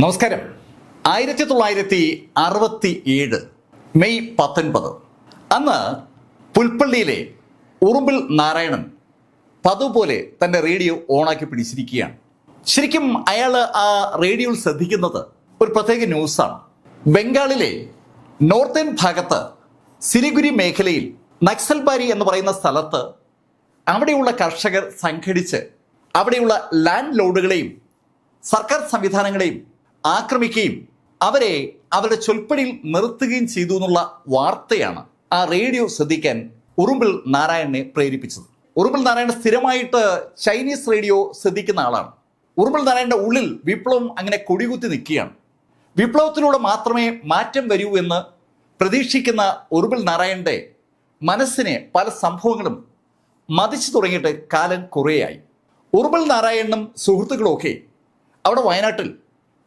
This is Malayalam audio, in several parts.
നമസ്കാരം. ആയിരത്തി തൊള്ളായിരത്തി അറുപത്തി ഏഴ് മെയ് പത്തൊൻപത്. അന്ന് പുൽപ്പള്ളിയിലെ ഉറുമ്പിൽ നാരായണൻ പതുപോലെ തന്റെ റേഡിയോ ഓണാക്കി പിടിച്ചിരിക്കുകയാണ്. ശരിക്കും അയാൾ ആ റേഡിയോയിൽ ശ്രദ്ധിക്കുന്നത് ഒരു പ്രത്യേക ന്യൂസാണ്. ബംഗാളിലെ നോർത്തേൺ ഭാഗത്ത് സിരിഗുരി മേഖലയിൽ നക്സൽബാരി എന്ന് പറയുന്ന സ്ഥലത്ത് അവിടെയുള്ള കർഷകർ സംഘടിച്ച് അവിടെയുള്ള ലാൻഡ് ലോഡുകളെയും സർക്കാർ സംവിധാനങ്ങളെയും ആക്രമിക്കുകയും അവരെ അവരുടെ ചൊൽപ്പടിയിൽ നിർത്തുകയും ചെയ്തു എന്നുള്ള വാർത്തയാണ് ആ റേഡിയോ ശ്രദ്ധിക്കാൻ ഉറുമ്പിൽ നാരായണനെ പ്രേരിപ്പിച്ചത്. ഉറുമ്പിൽ നാരായണൻ സ്ഥിരമായിട്ട് ചൈനീസ് റേഡിയോ ശ്രദ്ധിക്കുന്ന ആളാണ്. ഉറുമ്പിൽ നാരായണന്റെ ഉള്ളിൽ വിപ്ലവം അങ്ങനെ കൊടികുത്തി നിൽക്കുകയാണ്. വിപ്ലവത്തിലൂടെ മാത്രമേ മാറ്റം വരൂ എന്ന് പ്രതീക്ഷിക്കുന്ന ഉറുമ്പിൽ നാരായണന്റെ മനസ്സിനെ പല സംഭവങ്ങളും മതിച്ചു തുടങ്ങിയിട്ട് കാലം കുറേയായി. ഉറുമ്പിൽ നാരായണനും സുഹൃത്തുക്കളും ഒക്കെ അവിടെ വയനാട്ടിൽ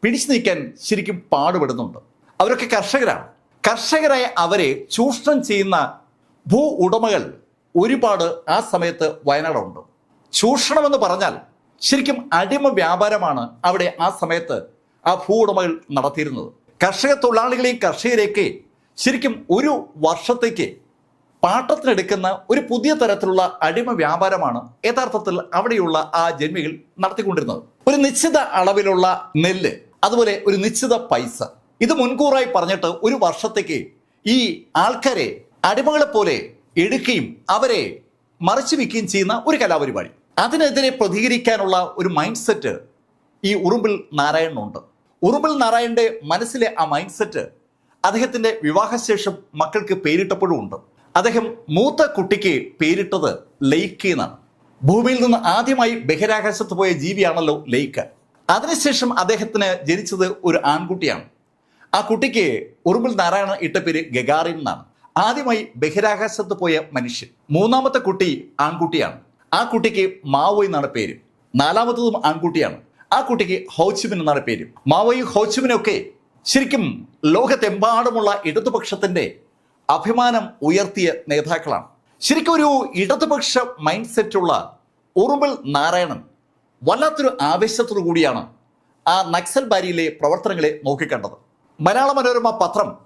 പിടിച്ചു നീക്കാൻ ശരിക്കും പാടുപെടുന്നുണ്ട്. അവരൊക്കെ കർഷകരാണ്. കർഷകരായ അവരെ ചൂഷണം ചെയ്യുന്ന ഭൂ ഉടമകൾ ഒരുപാട് ആ സമയത്ത് വയനാടുണ്ട്. ചൂഷണമെന്ന് പറഞ്ഞാൽ ശരിക്കും അടിമ വ്യാപാരമാണ് അവിടെ ആ സമയത്ത് ആ ഭൂ ഉടമകൾ നടത്തിയിരുന്നത്. കർഷക തൊഴിലാളികളെയും കർഷകരെയൊക്കെ ശരിക്കും ഒരു വർഷത്തേക്ക് പാട്ടത്തിനെടുക്കുന്ന ഒരു പുതിയ തരത്തിലുള്ള അടിമ വ്യാപാരമാണ് യഥാർത്ഥത്തിൽ അവിടെയുള്ള ആ ജന്മികൾ നടത്തിക്കൊണ്ടിരുന്നത്. ഒരു നിശ്ചിത അളവിലുള്ള നെല്ല് അതുപോലെ ഒരു നിശ്ചിത പൈസ. ഇത് മുൻകൂറായി പറഞ്ഞിട്ട് ഒരു വർഷത്തേക്ക് ഈ ആൾക്കാരെ അടിമകളെ പോലെ എടുക്കുകയും അവരെ മറച്ചു വെക്കുകയും ചെയ്യുന്ന ഒരു കലാപരിപാടി. അതിനെതിരെ പ്രതികരിക്കാനുള്ള ഒരു മൈൻഡ് സെറ്റ് ഈ ഉറുമ്പിൽ നാരായണനുണ്ട് ഉറുമ്പിൽ നാരായണന്റെ മനസ്സിലെ ആ മൈൻഡ് സെറ്റ് അദ്ദേഹത്തിന്റെ വിവാഹശേഷം മക്കൾക്ക് പേരിട്ടപ്പോഴും ഉണ്ട്. അദ്ദേഹം മൂത്ത കുട്ടിക്ക് പേരിട്ടത് ലയിക്കെന്നാണ് എന്നാണ്. ഭൂമിയിൽ നിന്ന് ആദ്യമായി ബഹിരാകാശത്ത് പോയ ജീവിയാണല്ലോ ലെയ്ക്ക്. അതിനുശേഷം അദ്ദേഹത്തിന് ജനിച്ചത് ഒരു ആൺകുട്ടിയാണ്. ആ കുട്ടിക്ക് ഉറുമ്പിൽ നാരായണ ഇട്ട പേര് ഗഗാറിൻ എന്നാണ്. ആദ്യമായി ബഹിരാകാശത്ത് പോയ മനുഷ്യൻ. മൂന്നാമത്തെ കുട്ടി ആൺകുട്ടിയാണ്. ആ കുട്ടിക്ക് മാവോ എന്നാണ് പേര്. നാലാമത്തതും ആൺകുട്ടിയാണ്. ആ കുട്ടിക്ക് ഹൗച്ചുമിൻ എന്നാണ് പേര്. മാവോയും ഹൗച്ചുമിനൊക്കെ ശരിക്കും ലോകത്തെമ്പാടുമുള്ള ഇടതുപക്ഷത്തിന്റെ അഭിമാനം ഉയർത്തിയ നേതാക്കളാണ്. ശരിക്കും ഒരു ഇടതുപക്ഷ മൈൻഡ് സെറ്റുള്ള ഉറുമ്പൽ നാരായണൻ വല്ലാത്തൊരു ആവേശത്തോടു കൂടിയാണ് ആ നക്സൽ ബാരിയിലെ പ്രവർത്തനങ്ങളെ നോക്കിക്കണ്ടത്. മലയാള മനോരമ പത്രം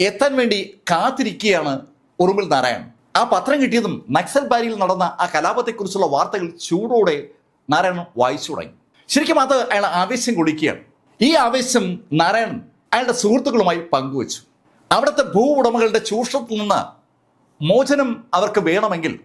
എത്താൻ വേണ്ടി കാത്തിരിക്കുകയാണ് ഉറുമ്പിൽ നാരായണൻ ആ പത്രം കിട്ടിയതും നക്സൽ ബാരിയിൽ നടന്ന ആ കലാപത്തെക്കുറിച്ചുള്ള വാർത്തകൾ ചൂടോടെ നാരായണൻ വായിച്ചു തുടങ്ങി. ശരിക്കും അത് അയാൾ ആവേശം കൊള്ളിക്കുകയാണ്. ഈ ആവേശം നാരായണൻ അയാളുടെ സുഹൃത്തുക്കളുമായി പങ്കുവച്ചു. അവിടുത്തെ ഭൂ ഉടമകളുടെ ചൂഷണത്തിൽ നിന്ന് മോചനം അവർക്ക് വേണമെങ്കിൽ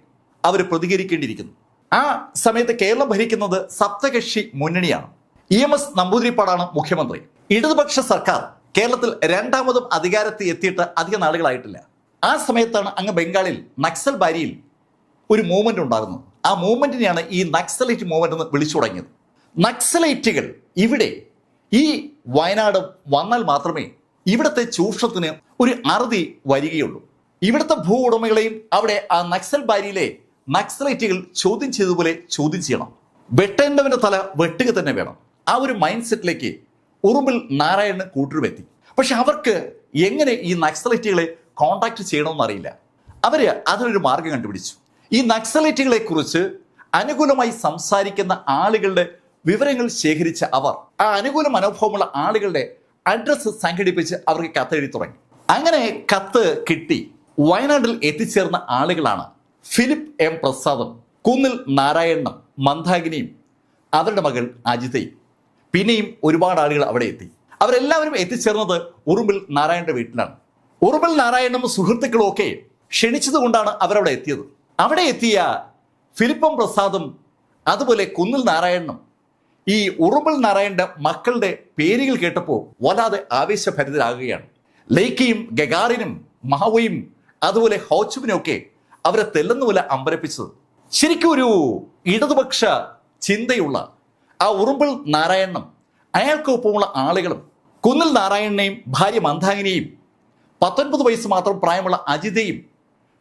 അവർ പ്രതികരിക്കേണ്ടിയിരിക്കുന്നു. ആ സമയത്ത് കേരളം ഭരിക്കുന്നത് സപ്തകക്ഷി മുന്നണിയാണ്. ഇ എം എസ് നമ്പൂതിരിപ്പാടാണ് മുഖ്യമന്ത്രി. ഇടതുപക്ഷ സർക്കാർ കേരളത്തിൽ രണ്ടാമതും അധികാരത്തിൽ എത്തിയിട്ട് അധിക നാളുകളായിട്ടില്ല. ആ സമയത്താണ് അങ്ങ് ബംഗാളിൽ നക്സൽ ബാരിയിൽ ഒരു മൂവ്മെന്റ് ഉണ്ടാകുന്നത്. ആ മൂവ്മെന്റിനെയാണ് ഈ നക്സലൈറ്റ് മൂവ്മെന്റ് എന്ന് വിളിച്ചു തുടങ്ങിയത്. നക്സലൈറ്റുകൾ ഇവിടെ ഈ വയനാട് വന്നാൽ മാത്രമേ ഇവിടുത്തെ ചൂഷണത്തിന് ഒരു അറുതി വരികയുള്ളൂ. ഇവിടുത്തെ ഭൂ ഉടമകളെയും അവിടെ ആ നക്സൽ ബാരിയിലെ നക്സലൈറ്റുകൾ ചോദ്യം ചെയ്തതുപോലെ ചോദ്യം ചെയ്യണം. വെട്ടേണ്ടവന്റെ തല വെട്ടുക തന്നെ വേണം. ആ ഒരു മൈൻഡ് സെറ്റിലേക്ക് ഉറുമ്പിൽ നാരായണന് കൂട്ടുരുമെത്തി പക്ഷെ അവർക്ക് എങ്ങനെ ഈ നക്സലൈറ്റുകളെ കോണ്ടാക്ട് ചെയ്യണമെന്ന് അറിയില്ല. അവർ അതിനൊരു മാർഗം കണ്ടുപിടിച്ചു. ഈ നക്സലൈറ്റുകളെ കുറിച്ച് അനുകൂലമായി സംസാരിക്കുന്ന ആളുകളുടെ വിവരങ്ങൾ ശേഖരിച്ച അവർ ആ അനുകൂല മനോഭാവമുള്ള ആളുകളുടെ അഡ്രസ്സ് സംഘടിപ്പിച്ച് അവർക്ക് കത്തെഴുതി തുടങ്ങി. അങ്ങനെ കത്ത് കിട്ടി. വയനാട്ടിൽ എത്തിച്ചേർന്ന ആളുകളാണ് ഫിലിപ്പ് എം പ്രസാദും കുന്നിൽ നാരായണനും മന്ദാകിനിയും അവരുടെ മകൾ അജിതയും. പിന്നെയും ഒരുപാട് ആളുകൾ അവിടെ എത്തി. അവരെല്ലാവരും എത്തിച്ചേർന്നത് ഉറുമ്പിൽ നാരായണന്റെ വീട്ടിലാണ്. ഉറുമ്പിൽ നാരായണനും സുഹൃത്തുക്കളും ഒക്കെ ക്ഷണിച്ചത് കൊണ്ടാണ് അവരവിടെ എത്തിയത്. അവിടെ എത്തിയ ഫിലിപ്പം പ്രസാദും അതുപോലെ കുന്നിൽ നാരായണനും ഈ ഉറുമ്പിൽ നാരായണന്റെ മക്കളുടെ പേരുകൾ കേട്ടപ്പോൾ വല്ലാതെ ആവേശഭരിതരാകുകയാണ്. ലൈക്കയും ഗഗാറിനും മാവോയും അതുപോലെ ഹോച്ചുവിനും ഒക്കെ അവരെ തെല്ലുന്നുപോലെ അമ്പരപ്പിച്ചത്. ശരിക്കും ഒരു ഇടതുപക്ഷ ചിന്തയുള്ള ആ ഉറുമ്പിൾ നാരായണനും അയാൾക്കൊപ്പമുള്ള ആളുകളും കുന്നിൽ നാരായണനെയും ഭാര്യ മന്ദാകിനിയും പത്തൊൻപത് വയസ്സ് മാത്രം പ്രായമുള്ള അജിതയും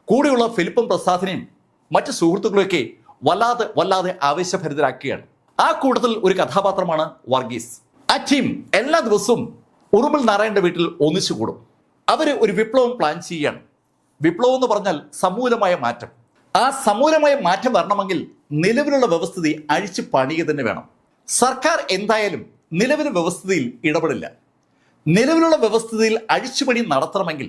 കൂടെയുള്ള ഫിലിപ്പും പ്രസാദിനെയും മറ്റ് സുഹൃത്തുക്കളെയൊക്കെ വല്ലാതെ വല്ലാതെ ആവേശഭരിതരാക്കുകയാണ്. ആ കൂട്ടത്തിൽ ഒരു കഥാപാത്രമാണ് വർഗീസ്. ആ ടീം എല്ലാ ദിവസവും ഉറുമ്പിൽ നാരായണന്റെ വീട്ടിൽ ഒന്നിച്ചു കൂടും അവർ ഒരു വിപ്ലവം പ്ലാൻ ചെയ്യുകയാണ്. വിപ്ലവം എന്ന് പറഞ്ഞാൽ സമൂലമായ മാറ്റം. ആ സമൂലമായ മാറ്റം വരണമെങ്കിൽ നിലവിലുള്ള വ്യവസ്ഥിതി അഴിച്ചു പണിയുക തന്നെ വേണം. സർക്കാർ എന്തായാലും നിലവിലെ വ്യവസ്ഥിതിയിൽ ഇടപെടില്ല. നിലവിലുള്ള വ്യവസ്ഥിതിയിൽ അഴിച്ചുപണി നടത്തണമെങ്കിൽ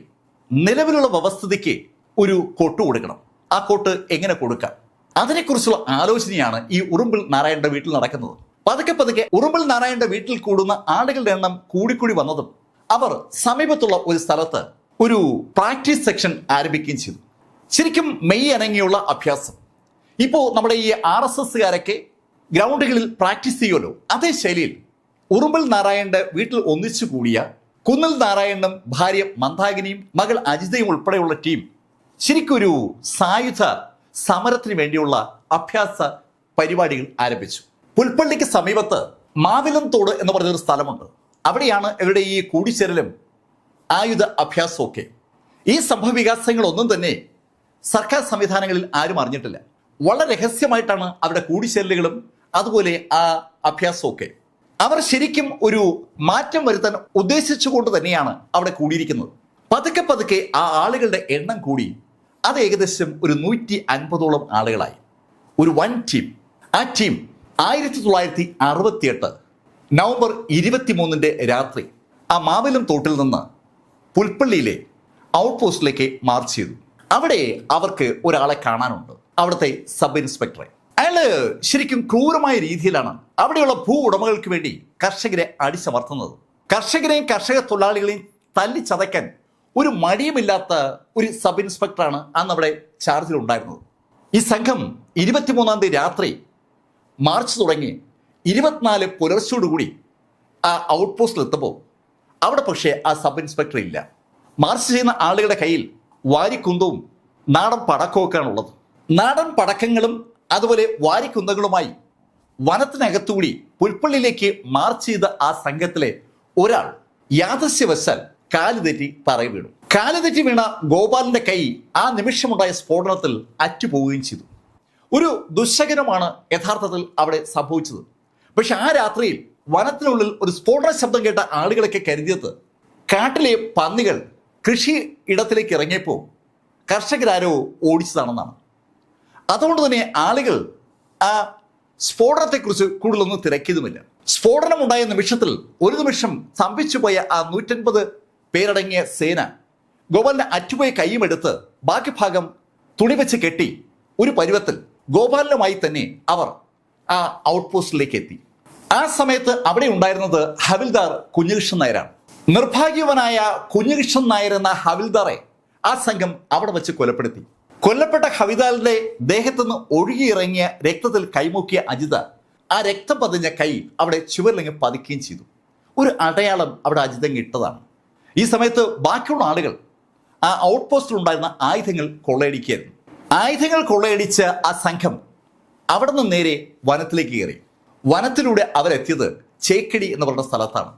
നിലവിലുള്ള വ്യവസ്ഥിതിക്ക് ഒരു കൊട്ട് കൊടുക്കണം. ആ കൊട്ട് എങ്ങനെ കൊടുക്കാം? അതിനെക്കുറിച്ചുള്ള ആലോചനയാണ് ഈ ഉറുമ്പിൽ നാരായണന്റെ വീട്ടിൽ നടക്കുന്നത്. പതുക്കെ പതുക്കെ ഉറുമ്പിൽ നാരായണന്റെ വീട്ടിൽ കൂടുന്ന ആളുകളുടെ എണ്ണം കൂടിക്കൂടി വന്നതും അവർ സമീപത്തുള്ള ഒരു സ്ഥലത്ത് ഒരു പ്രാക്ടീസ് സെക്ഷൻ ആരംഭിക്കുകയും ചെയ്തു. ശരിക്കും മെയ് അനങ്ങിയുള്ള അഭ്യാസം. ഇപ്പോൾ നമ്മുടെ ഈ ആർ എസ് എസ്സുകാരൊക്കെ ഗ്രൗണ്ടുകളിൽ പ്രാക്ടീസ് ചെയ്യുമല്ലോ. അതേ ശൈലിയിൽ ഉറുമ്പൽ നാരായണന്റെ വീട്ടിൽ ഒന്നിച്ചു കൂടിയ കുന്നൽ നാരായണനും ഭാര്യ മന്ദാകിനിയും മകൾ അജിതയും ഉൾപ്പെടെയുള്ള ടീം ശരിക്കൊരു സായുധ സമരത്തിന് വേണ്ടിയുള്ള അഭ്യാസ പരിപാടികൾ ആരംഭിച്ചു. പുൽപ്പള്ളിക്ക് സമീപത്ത് മാവിലം തോട് എന്ന് പറഞ്ഞൊരു സ്ഥലമുണ്ട്. അവിടെയാണ് ഇവരുടെ ഈ കൂടിച്ചേരലും ആയുധ അഭ്യാസമൊക്കെ. ഈ സംഭവ വികാസങ്ങളൊന്നും തന്നെ സർക്കാർ സംവിധാനങ്ങളിൽ ആരും അറിഞ്ഞിട്ടില്ല. വളരെ രഹസ്യമായിട്ടാണ് അവരുടെ കൂടിച്ചേരലുകളും അതുപോലെ ആ അഭ്യാസമൊക്കെ. അവർ ശരിക്കും ഒരു മാറ്റം വരുത്താൻ ഉദ്ദേശിച്ചുകൊണ്ട് തന്നെയാണ് അവിടെ കൂടിയിരിക്കുന്നത്. പതുക്കെ പതുക്കെ ആ ആളുകളുടെ എണ്ണം കൂടി അത് ഏകദേശം ഒരു നൂറ്റി അൻപതോളം ആളുകളായി. ഒരു വൺ ടീം. ആ ടീം ആയിരത്തി തൊള്ളായിരത്തി അറുപത്തിയെട്ട് നവംബർ ഇരുപത്തിമൂന്നിന്റെ രാത്രി ആ മാവിലും തോട്ടിൽ നിന്ന് പുൽപ്പള്ളിയിലെ ഔട്ട് പോസ്റ്റിലേക്ക് മാർച്ച് ചെയ്തു. അവിടെ അവർക്ക് ഒരാളെ കാണാനുണ്ട്. അവിടുത്തെ സബ് ഇൻസ്പെക്ടറെ. അയാൾ ശരിക്കും ക്രൂരമായ രീതിയിലാണ് അവിടെയുള്ള ഭൂ ഉടമകൾക്ക് വേണ്ടി കർഷകരെ അടിച്ചമർത്തുന്നത്. കർഷകരെയും കർഷക തൊഴിലാളികളെയും തല്ലിച്ചതയ്ക്കാൻ ഒരു മടിയുമില്ലാത്ത ഒരു സബ് ഇൻസ്പെക്ടറാണ് അന്ന് അവിടെ ചാർജിൽ ഉണ്ടായിരുന്നത്. ഈ സംഘം ഇരുപത്തിമൂന്നാം തീയതി രാത്രി മാർച്ച് തുടങ്ങി ഇരുപത്തിനാല് പുലർച്ചയോടുകൂടി ആ ഔട്ട് പോസ്റ്റിൽ എത്തുമ്പോൾ അവിടെ പക്ഷേ ആ സബ് ഇൻസ്പെക്ടർ ഇല്ല. മാർച്ച് ചെയ്യുന്ന ആളുകളുടെ കയ്യിൽ വാരിക്കുന്തവും നാടൻ പടക്കമൊക്കെയാണ് ഉള്ളത് നാടൻ പടക്കങ്ങളും അതുപോലെ വാരിക്കുന്തകളുമായി വനത്തിനകത്തുകൂടി പുൽപ്പള്ളിയിലേക്ക് മാർച്ച് ചെയ്ത ആ സംഘത്തിലെ ഒരാൾ യാദസ്യവശാൽ കാൽ തെറ്റി തറയിൽ വീണു. കാൽ തെറ്റി വീണ ഗോപാലിന്റെ കൈ ആ നിമിഷമുണ്ടായ സ്ഫോടനത്തിൽ അറ്റുപോവുകയും ചെയ്തു. ഒരു ദുശകനമാണ് യഥാർത്ഥത്തിൽ അവിടെ സംഭവിച്ചത്. പക്ഷെ ആ രാത്രിയിൽ വനത്തിനുള്ളിൽ ഒരു സ്ഫോടന ശബ്ദം കേട്ട ആളുകളൊക്കെ കരുതിയത് കാട്ടിലെ പന്നികൾ കൃഷി ഇടത്തിലേക്ക് ഇറങ്ങിയപ്പോൾ കർഷകരാരോ ഓടിച്ചതാണെന്നാണ്. അതുകൊണ്ട് തന്നെ ആളുകൾ ആ സ്ഫോടനത്തെക്കുറിച്ച് കൂടുതലൊന്നും തിരക്കിയതുമില്ല. സ്ഫോടനം ഉണ്ടായ നിമിഷത്തിൽ ഒരു നിമിഷം സ്തംഭിച്ചു പോയ ആ നൂറ്റൻപത് പേരടങ്ങിയ സേന ഗോപാലിന്റെ അറ്റുപോയ കൈയുമെടുത്ത് ബാക്കി ഭാഗം തുണി വെച്ച് കെട്ടി ഒരു പരുവത്തിൽ ഗോപാലനുമായി തന്നെ അവർ ആ ഔട്ട് പോസ്റ്റിലേക്ക് എത്തി. ആ സമയത്ത് അവിടെ ഉണ്ടായിരുന്നത് ഹവിൽദാർ കുഞ്ഞുകൃഷ്ണൻ നായരാണ്. നിർഭാഗ്യവനായ കുഞ്ഞുകൃഷ്ണൻ നായർ എന്ന ഹവിൽദാറെ ആ സംഘം അവിടെ വെച്ച് കൊലപ്പെടുത്തി. കൊല്ലപ്പെട്ട ഹവിദാലിന്റെ ദേഹത്തുനിന്ന് ഒഴുകിയിറങ്ങിയ രക്തത്തിൽ കൈമോക്കിയ അജിത ആ രക്തം പതിഞ്ഞ കൈ അവിടെ ചുവരിലിങ്ങ് പതിക്കുകയും ചെയ്തു. ഒരു അടയാളം അവിടെ അജിതങ്ങ് ഇട്ടതാണ്. ഈ സമയത്ത് ബാക്കിയുള്ള ആളുകൾ ആ ഔട്ട് പോസ്റ്റിൽ ഉണ്ടായിരുന്ന ആയുധങ്ങൾ കൊള്ളയടിക്കുകയായിരുന്നു. ആയുധങ്ങൾ കൊള്ളയടിച്ച ആ സംഘം അവിടെ നിന്ന് നേരെ വനത്തിലേക്ക് കയറി. വനത്തിലൂടെ അവരെത്തിയത് ചേക്കടി എന്ന് പറയുന്ന സ്ഥലത്താണ്.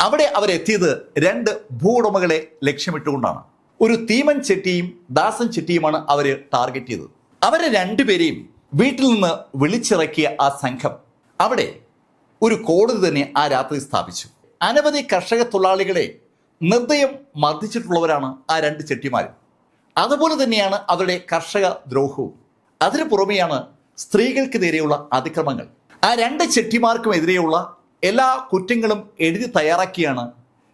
അവിടെ അവരെത്തിയത് രണ്ട് ഭൂവുടമകളെ ലക്ഷ്യമിട്ടുകൊണ്ടാണ്. ഒരു തീമൻ ചെട്ടിയും ദാസൻ ചെട്ടിയുമാണ് അവർ ടാർഗറ്റ് ചെയ്തത്. അവരെ രണ്ടുപേരെയും വീട്ടിൽ നിന്ന് വിളിച്ചിറക്കിയ ആ സംഘം അവിടെ ഒരു കോടതി തന്നെ ആ രാത്രി സ്ഥാപിച്ചു. അനവധി കർഷക തൊഴിലാളികളെ നിർദ്ദയം മർദ്ദിച്ചിട്ടുള്ളവരാണ് ആ രണ്ട് ചെട്ടിമാർ അതുപോലെ തന്നെയാണ് അവരുടെ കർഷക ദ്രോഹവും. അതിനു പുറമെയാണ് സ്ത്രീകൾക്ക് നേരെയുള്ള അതിക്രമങ്ങൾ. ആ രണ്ട് ചെട്ടിമാർക്കും എതിരെയുള്ള എല്ലാ കുറ്റങ്ങളും എഴുതി തയ്യാറാക്കിയാണ്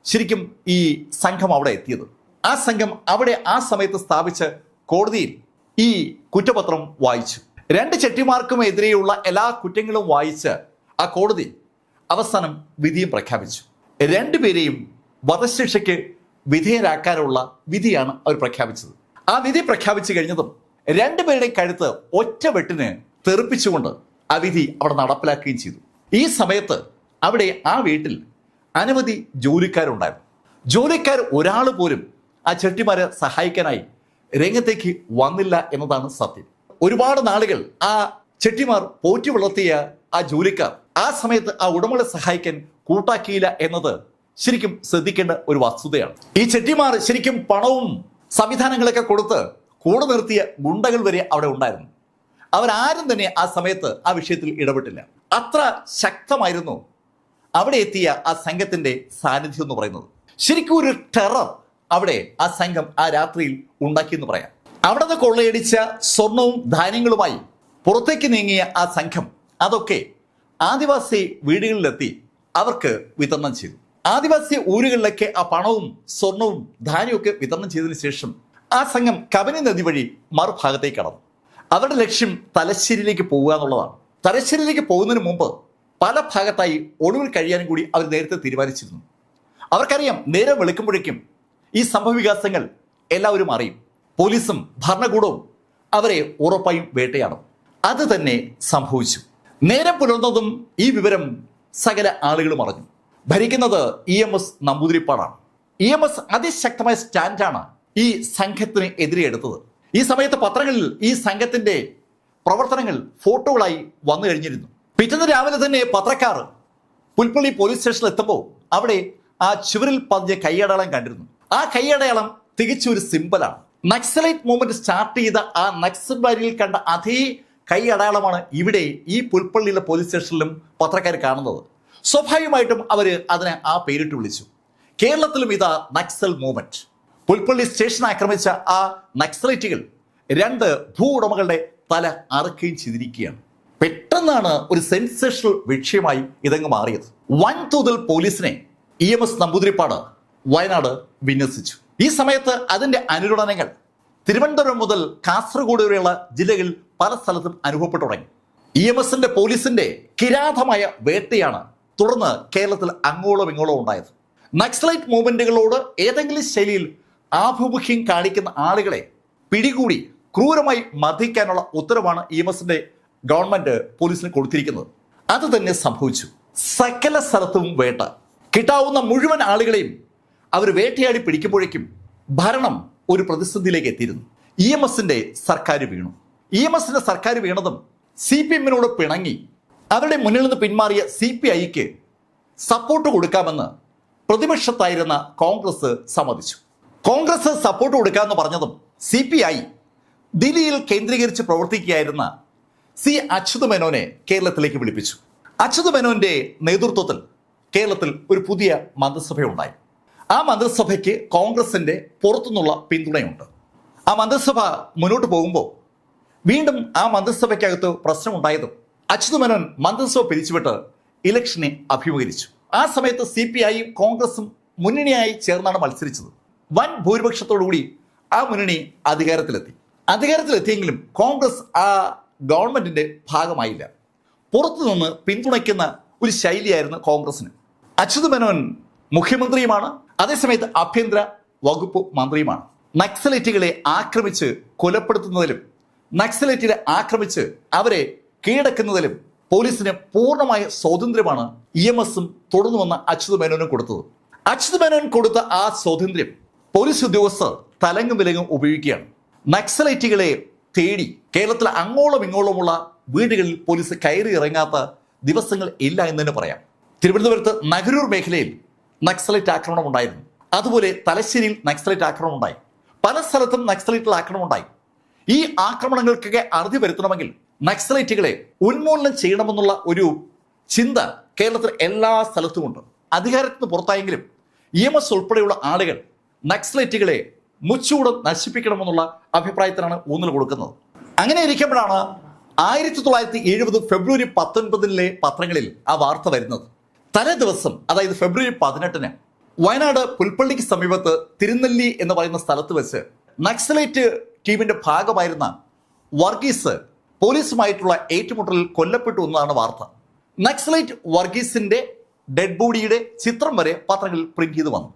ശരിക്കും ഈ സംഘം അവിടെ എത്തിയത്. ആ സംഘം അവിടെ ആ സമയത്ത് സ്ഥാപിച്ച് കോടതിയിൽ ഈ കുറ്റപത്രം വായിച്ചു. രണ്ട് ചെട്ടിമാർക്കും എതിരെയുള്ള എല്ലാ കുറ്റങ്ങളും വായിച്ച് ആ കോടതി അവസാനം വിധിയും പ്രഖ്യാപിച്ചു. രണ്ടുപേരെയും വധശിക്ഷയ്ക്ക് വിധേയരാക്കാനുള്ള വിധിയാണ് അവർ പ്രഖ്യാപിച്ചത്. ആ വിധി പ്രഖ്യാപിച്ചു കഴിഞ്ഞതും രണ്ടുപേരുടെയും കഴുത്ത് ഒറ്റ വെട്ടിന് തെറിപ്പിച്ചുകൊണ്ട് ആ വിധി അവിടെ നടപ്പിലാക്കുകയും ചെയ്തു. ഈ സമയത്ത് അവിടെ ആ വീട്ടിൽ അനവധി ജോലിക്കാരുണ്ടായിരുന്നു. ജോലിക്കാർ ഒരാൾ പോലും ആ ചെട്ടിമാരെ സഹായിക്കാനായി രംഗത്തേക്ക് വന്നില്ല എന്നതാണ് സത്യം. ഒരുപാട് നാളുകൾ ആ ചെട്ടിമാർ പോറ്റി വളർത്തിയ ആ ജോലിക്കാർ ആ സമയത്ത് ആ ഉടമകളെ സഹായിക്കാൻ കൂട്ടാക്കിയില്ല എന്നത് ശരിക്കും ശ്രദ്ധിക്കേണ്ട ഒരു വസ്തുതയാണ്. ഈ ചെട്ടിമാർ ശരിക്കും പണവും സംവിധാനങ്ങളൊക്കെ കൊടുത്ത് കൂടെ നിർത്തിയ ഗുണ്ടകൾ വരെ അവിടെ ഉണ്ടായിരുന്നു. അവരാരും തന്നെ ആ സമയത്ത് ആ വിഷയത്തിൽ ഇടപെട്ടില്ല. അത്ര ശക്തമായിരുന്നു അവിടെ എത്തിയ ആ സംഘത്തിന്റെ സാന്നിധ്യം എന്ന് പറയുന്നത്. ശരിക്കും ഒരു ടെറർ അവിടെ ആ സംഘം ആ രാത്രിയിൽ ഉണ്ടാക്കിയെന്ന് പറയാം. അവിടെ നിന്ന് കൊള്ളയടിച്ച സ്വർണവും ധാന്യങ്ങളുമായി പുറത്തേക്ക് നീങ്ങിയ ആ സംഘം അതൊക്കെ ആദിവാസി വീടുകളിലെത്തി അവർക്ക് വിതരണം ചെയ്തു. ആദിവാസി ഊരുകളിലൊക്കെ ആ പണവും സ്വർണവും ധാന്യവും ഒക്കെ വിതരണം ചെയ്തതിനു ശേഷം ആ സംഘം കബനി നദി വഴി മറുഭാഗത്തേക്ക് കടന്നു. അവരുടെ ലക്ഷ്യം തലശ്ശേരിയിലേക്ക് പോവുക എന്നുള്ളതാണ്. തലശ്ശേരിയിലേക്ക് പോകുന്നതിന് മുമ്പ് പല ഭാഗത്തായി ഒളിവിൽ കഴിയാനും കൂടി അവർ നേരത്തെ തീരുമാനിച്ചിരുന്നു. അവർക്കറിയാം നേരം വെളുക്കുമ്പോഴേക്കും ഈ സംഭവവികാസങ്ങൾ എല്ലാവരും അറിയും. പോലീസും ഭരണകൂടവും അവരെ ഉറപ്പായും വേട്ടയാടും. അത് തന്നെ സംഭവിച്ചു. നേരം പുലർന്നതും ഈ വിവരം സകല ആളുകളും അറിഞ്ഞു. ഭരിക്കുന്നത് ഇ എം എസ് നമ്പൂതിരിപ്പാടാണ്. ഇ എം എസ് അതിശക്തമായ സ്റ്റാൻഡാണ് ഈ സംഘത്തിന് എതിരെ എടുത്തത്. ഈ സമയത്ത് പത്രങ്ങളിൽ ഈ സംഘത്തിന്റെ പ്രവർത്തനങ്ങൾ ഫോട്ടോകളായി വന്നു കഴിഞ്ഞിരുന്നു. പിറ്റേന്ന് രാവിലെ തന്നെ പത്രക്കാർ പുൽപ്പള്ളി പോലീസ് സ്റ്റേഷനിൽ എത്തുമ്പോൾ അവിടെ ആ ചുവരിൽ പതിഞ്ഞ കൈയടയാളം കണ്ടിരുന്നു. ആ കൈയടയാളം തികച്ചൊരു ഒരു സിമ്പലാണ് നക്സലൈറ്റ് മൂവ്മെന്റ് സ്റ്റാർട്ട് ചെയ്ത ആ നക്സൽ വാരിയിൽ കണ്ട അതേ കൈ അടയാളമാണ് ഇവിടെ ഈ പുൽപ്പള്ളിയിലെ പോലീസ് സ്റ്റേഷനിലും പത്രക്കാർ കാണുന്നത്. സ്വാഭാവികമായിട്ടും അവർ അതിനെ ആ പേരിട്ട് വിളിച്ചു. കേരളത്തിലും ഇതാ നക്സൽ മൂവ്മെന്റ് പുൽപ്പള്ളി സ്റ്റേഷൻ ആക്രമിച്ച ആ നക്സലൈറ്റുകൾ രണ്ട് ഭൂ ഉടമകളുടെ തല അറുക്കുകയും ചെയ്തിരിക്കുകയാണ്. പെട്ടെന്നാണ് ഒരു സെൻസേഷണൽ വിഷയമായി ഇതങ്ങ് മാറിയത്. വൻതോതിൽ പോലീസിനെ E M S Namboodiripad Wayanad വിന്യസിച്ചു. ഈ സമയത്ത് അതിന്റെ അനുരണനങ്ങൾ തിരുവനന്തപുരം മുതൽ കാസർഗോഡ് വരെയുള്ള ജില്ലകളിൽ പല സ്ഥലത്തും അനുഭവപ്പെട്ടു തുടങ്ങി. ഇ എം എസിന്റെ പോലീസിന്റെ കിരാതമായ വേട്ടയാണ് തുടർന്ന് കേരളത്തിൽ അങ്ങോളം ഇങ്ങോളം ഉണ്ടായത്. നക്സലൈറ്റ് മൂവ്മെന്റുകളോട് ഏതെങ്കിലും ശൈലിയിൽ ആഭിമുഖ്യം കാണിക്കുന്ന ആളുകളെ പിടികൂടി ക്രൂരമായി മർദ്ദിക്കാനുള്ള ഉത്തരവാണ് ഇ എം എസിന്റെ ഗവൺമെന്റ് പോലീസിന് കൊടുത്തിരിക്കുന്നത്. അത് തന്നെ സംഭവിച്ചു. സകല സ്ഥലത്തും വേട്ട. കിട്ടാവുന്ന മുഴുവൻ ആളുകളെയും അവർ വേട്ടയാടി പിടിക്കുമ്പോഴേക്കും ഭരണം ഒരു പ്രതിസന്ധിയിലേക്ക് എത്തിയിരുന്നു. ഇ എം എസിന്റെ സർക്കാർ വീണു. ഇ എം എസിന്റെ സർക്കാർ വീണതും സി പി എമ്മിനോട് പിണങ്ങി അവരുടെ മുന്നിൽ നിന്ന് പിന്മാറിയ സി പി ഐക്ക് സപ്പോർട്ട് കൊടുക്കാമെന്ന് പ്രതിപക്ഷത്തായിരുന്ന കോൺഗ്രസ് സമ്മതിച്ചു. കോൺഗ്രസ് സപ്പോർട്ട് കൊടുക്കാമെന്ന് പറഞ്ഞതും സി പി ഐ ദില്ലിയിൽ കേന്ദ്രീകരിച്ച് പ്രവർത്തിക്കുകയായിരുന്ന സി അച്യുത മേനോനെ കേരളത്തിലേക്ക് വിളിപ്പിച്ചു. അച്യുത മേനോന്റെ നേതൃത്വത്തിൽ കേരളത്തിൽ ഒരു പുതിയ മന്ത്രിസഭയുണ്ടായി. ആ മന്ത്രിസഭയ്ക്ക് കോൺഗ്രസിന്റെ പുറത്തുനിന്നുള്ള പിന്തുണയുണ്ട്. ആ മന്ത്രിസഭ മുന്നോട്ട് പോകുമ്പോൾ വീണ്ടും ആ മന്ത്രിസഭയ്ക്കകത്ത് പ്രശ്നമുണ്ടായതും അച്യുത മേനോൻ മന്ത്രിസഭ പിരിച്ചുവിട്ട് ഇലക്ഷനെ അഭിമുഖീകരിച്ചു. ആ സമയത്ത് സി പി ഐയും കോൺഗ്രസും മുന്നണിയായി ചേർന്നാണ് മത്സരിച്ചത്. വൻ ഭൂരിപക്ഷത്തോടുകൂടി ആ മുന്നണി അധികാരത്തിലെത്തി. അധികാരത്തിലെത്തിയെങ്കിലും കോൺഗ്രസ് ആ ഗവൺമെന്റിന്റെ ഭാഗമായില്ല. പുറത്തുനിന്ന് പിന്തുണയ്ക്കുന്ന ഒരു ശൈലിയായിരുന്നു കോൺഗ്രസിന് അച്യുത മേനോൻ മുഖ്യമന്ത്രിയുമാണ് അതേസമയത്ത് ആഭ്യന്തര വകുപ്പ് മന്ത്രിയുമാണ്. നക്സലൈറ്റുകളെ ആക്രമിച്ച് കൊലപ്പെടുത്തുന്നതിലും നക്സലൈറ്റിനെ ആക്രമിച്ച് അവരെ കീഴടക്കുന്നതിലും പോലീസിന് പൂർണമായ സ്വാതന്ത്ര്യമാണ് ഇ എം എസും തുടർന്നു വന്ന അച്യുത മേനോനും കൊടുത്തത്. അച്യുത മേനോൻ കൊടുത്ത ആ സ്വാതന്ത്ര്യം പോലീസ് ഉദ്യോഗസ്ഥർ തലങ്ങും വിലങ്ങും ഉപയോഗിക്കുകയാണ്. നക്സലൈറ്റുകളെ തേടി കേരളത്തിൽ അങ്ങോളം ഇങ്ങോളമുള്ള വീടുകളിൽ പോലീസ് കയറി ഇറങ്ങാത്ത ദിവസങ്ങൾ ഇല്ല എന്ന് തന്നെ പറയാം. തിരുവനന്തപുരത്ത് നഗരൂർ മേഖലയിൽ നക്സലൈറ്റ് ആക്രമണം ഉണ്ടായിരുന്നു. അതുപോലെ തലശ്ശേരിയിൽ നക്സലൈറ്റ് ആക്രമണം ഉണ്ടായി. പല സ്ഥലത്തും നക്സലൈറ്റുകൾ ആക്രമണം ഉണ്ടായി. ഈ ആക്രമണങ്ങൾക്കൊക്കെ അറുതി വരുത്തണമെങ്കിൽ നക്സലൈറ്റുകളെ ഉന്മൂലനം ചെയ്യണമെന്നുള്ള ഒരു ചിന്ത കേരളത്തിൽ എല്ലാ സ്ഥലത്തുമുണ്ട്. അധികാരത്തിന് പുറത്തായെങ്കിലും ഇ എം എസ് ഉൾപ്പെടെയുള്ള ആളുകൾ നക്സലൈറ്റുകളെ മുച്ചൂടം നശിപ്പിക്കണമെന്നുള്ള അഭിപ്രായത്തിനാണ് ഊന്നൽ കൊടുക്കുന്നത്. അങ്ങനെ ഇരിക്കുമ്പോഴാണ് ആയിരത്തി തൊള്ളായിരത്തി എഴുപത് ഫെബ്രുവരി പത്തൊൻപതിലെ പത്രങ്ങളിൽ ആ വാർത്ത വരുന്നത്. തലേ ദിവസം അതായത് ഫെബ്രുവരി പതിനെട്ടിന് വയനാട് പുൽപ്പള്ളിക്ക് സമീപത്ത് തിരുനെല്ലി എന്ന് പറയുന്ന സ്ഥലത്ത് വെച്ച് നക്സലേറ്റ് ടീമിന്റെ ഭാഗമായിരുന്ന വർഗീസ് പോലീസുമായിട്ടുള്ള ഏറ്റുമുട്ടലിൽ കൊല്ലപ്പെട്ടു എന്നതാണ് വാർത്ത. നക്സലൈറ്റ് വർഗീസിന്റെ ഡെഡ് ബോഡിയുടെ ചിത്രം വരെ പത്രങ്ങളിൽ പ്രിന്റ് ചെയ്ത് വന്നു.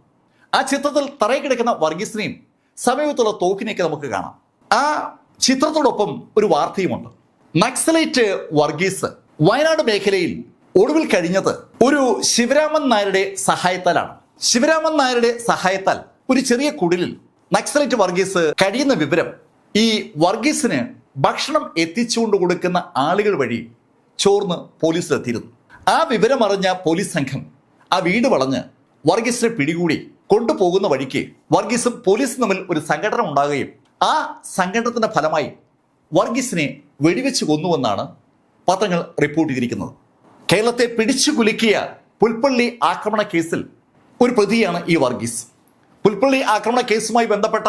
ആ ചിത്രത്തിൽ തറയിൽ കിടക്കുന്ന വർഗീസിനെയും സമീപത്തുള്ള തോക്കിനെയൊക്കെ നമുക്ക് കാണാം. ആ ചിത്രത്തോടൊപ്പം ഒരു വാർത്തയുമുണ്ട്. നക്സലൈറ്റ് വർഗീസ് വയനാട് മേഖലയിൽ ഒടുവിൽ കഴിഞ്ഞത് ഒരു ശിവരാമൻ നായരുടെ സഹായത്താലാണ്. ശിവരാമൻ നായരുടെ സഹായത്താൽ ഒരു ചെറിയ കുടിലിൽ നക്സലൈറ്റ് വർഗീസ് കഴിയുന്ന വിവരം ഈ വർഗീസിന് ഭക്ഷണം എത്തിച്ചുകൊണ്ട് കൊടുക്കുന്ന ആളുകൾ വഴി ചോർന്ന് പോലീസിലെത്തിയിരുന്നു. ആ വിവരം അറിഞ്ഞ പോലീസ് സംഘം ആ വീട് വളഞ്ഞ് വർഗീസിനെ പിടികൂടി കൊണ്ടുപോകുന്ന വഴിക്ക് വർഗീസും പോലീസും തമ്മിൽ ഒരു സംഘടന ഉണ്ടാകുകയും ആ സംഘടനത്തിന്റെ ഫലമായി വർഗീസിനെ വെടിവെച്ച് കൊന്നുവെന്നാണ് പത്രങ്ങൾ റിപ്പോർട്ട് ചെയ്തിരിക്കുന്നത്. കേരളത്തെ പിടിച്ചു കുലുക്കിയ പുൽപ്പള്ളി ആക്രമണ കേസിൽ ഒരു പ്രതിയാണ് ഈ വർഗീസ്. പുൽപ്പള്ളി ആക്രമണ കേസുമായി ബന്ധപ്പെട്ട